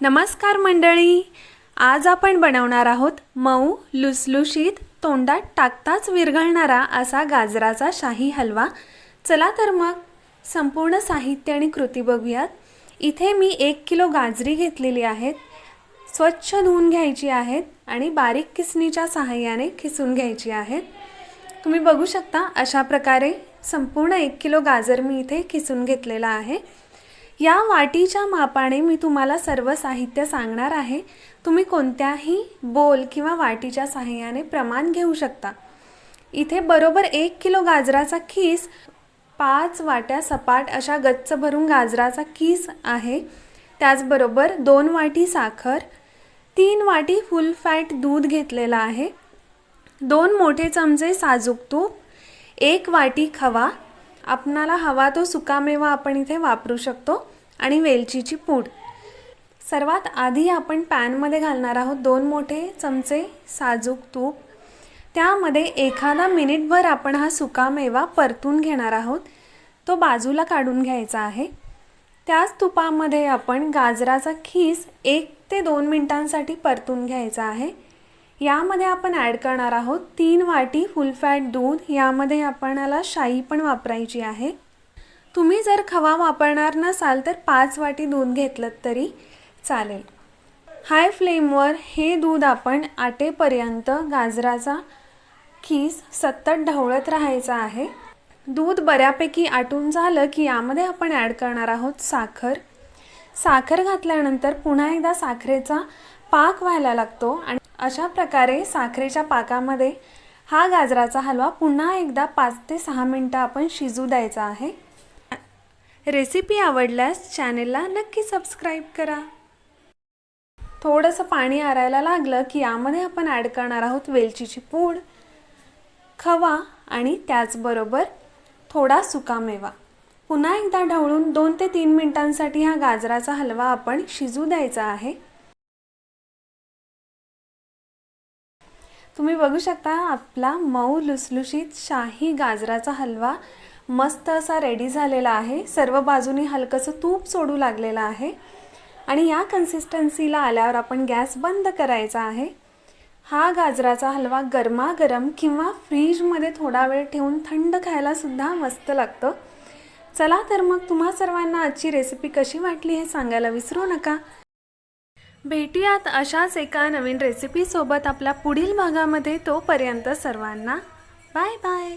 नमस्कार मंडळी. आज आपण बनवणार आहोत मऊ लुसलुशीत तोंडात टाकताच विरघळणारा असा गाजराचा शाही हलवा. चला तर मग संपूर्ण साहित्य आणि कृती बघूयात. इथे मी एक किलो गाजरी घेतलेली आहेत. स्वच्छ धुवून घ्यायची आहेत आणि बारीक किसणीच्या सहाय्याने खिसून घ्यायची आहेत. तुम्ही बघू शकता अशा प्रकारे संपूर्ण एक किलो गाजर मी इथे खिसून घेतलेला आहे. या वाटीच्या मापाने मी तुम्हाला सर्व साहित्य सांगणार आहे. तुम्ही कोणत्याही बोल किंवा वाटीच्या सहाय्याने प्रमाण घेऊ शकता. इथे बरोबर एक किलो गाजराचा खीस पाच वाट्या सपाट अशा गच्च भरून गाजराचा किस आहे. त्याचबरोबर दोन वाटी साखर तीन वाटी फुल फॅट दूध घेतलेलं आहे. दोन मोठे चमचे साजूक तूप एक वाटी खवा आपणाला हवा तो सुकामेवा आपण इथे वापरू शकतो आणि वेलचीची पूड. सर्वात आधी आपण पॅनमध्ये घालणार आहोत दोन मोठे चमचे साजूक तूप. त्यामध्ये एखादा मिनिटभर आपण हा सुकामेवा परतून घेणार आहोत. तो बाजूला काढून घ्यायचा आहे. त्याच तुपामध्ये आपण गाजराचा खीस एक ते दोन मिनिटांसाठी परतून घ्यायचा आहे. यामध्ये आपण ॲड करणार आहोत तीन वाटी फुल फॅट दूध. यामध्ये आपणाला शाई पण वापरायची आहे. तुम्ही जर खवा वापरणार नसाल तर पाच वाटी दूध घेतलं तरी चालेल. हाय फ्लेमवर हे दूध आपण आटेपर्यंत गाजराचा खीस सतत ढवळत राहायचा आहे. दूध बऱ्यापैकी आटून झालं की यामध्ये आपण ॲड करणार आहोत साखर. साखर घातल्यानंतर पुन्हा एकदा साखरेचा पाक व्हायला लागतो आणि अशा प्रकारे साखरेच्या पाकामध्ये हा गाजराचा हलवा पुन्हा एकदा पाच ते सहा मिनटं आपण शिजू द्यायचा आहे. रेसिपी आवडल्यास चॅनेलला नक्की सबस्क्राईब करा. थोडंसं पाणी आरायला लागलं की यामध्ये आपण ॲड करणार आहोत वेलचीची पूड खवा आणि त्याचबरोबर थोडा सुकामेवा पुन्हा एकदा ढवळून दोन ते तीन मिनटांसाठी हा गाजराचा हलवा आपण शिजू द्यायचा आहे. तुम्ही बघू शकता आपला मऊ लुसलुशीत शाही गाजराचा हलवा मस्त असा रेडी झालेला आहे. सर्व बाजूनी हलकंसं तूप सोडू लागलेलं आहे. आणि या कन्सिस्टन्सीला आल्यावर आपण गॅस बंद करायचा आहे. हा गाजराचा हलवा गरमागरम किंवा फ्रीजमध्ये थोडा वेळ ठेवून थंड खायलासुद्धा मस्त लागतं. चला तर मग तुम्हा सर्वांना आजची रेसिपी कशी वाटली हे सांगायला विसरू नका. भेटूयात अशाच एका नवीन रेसिपीसोबत आपल्या पुढील भागामध्ये तोपर्यंत सर्वांना बाय बाय.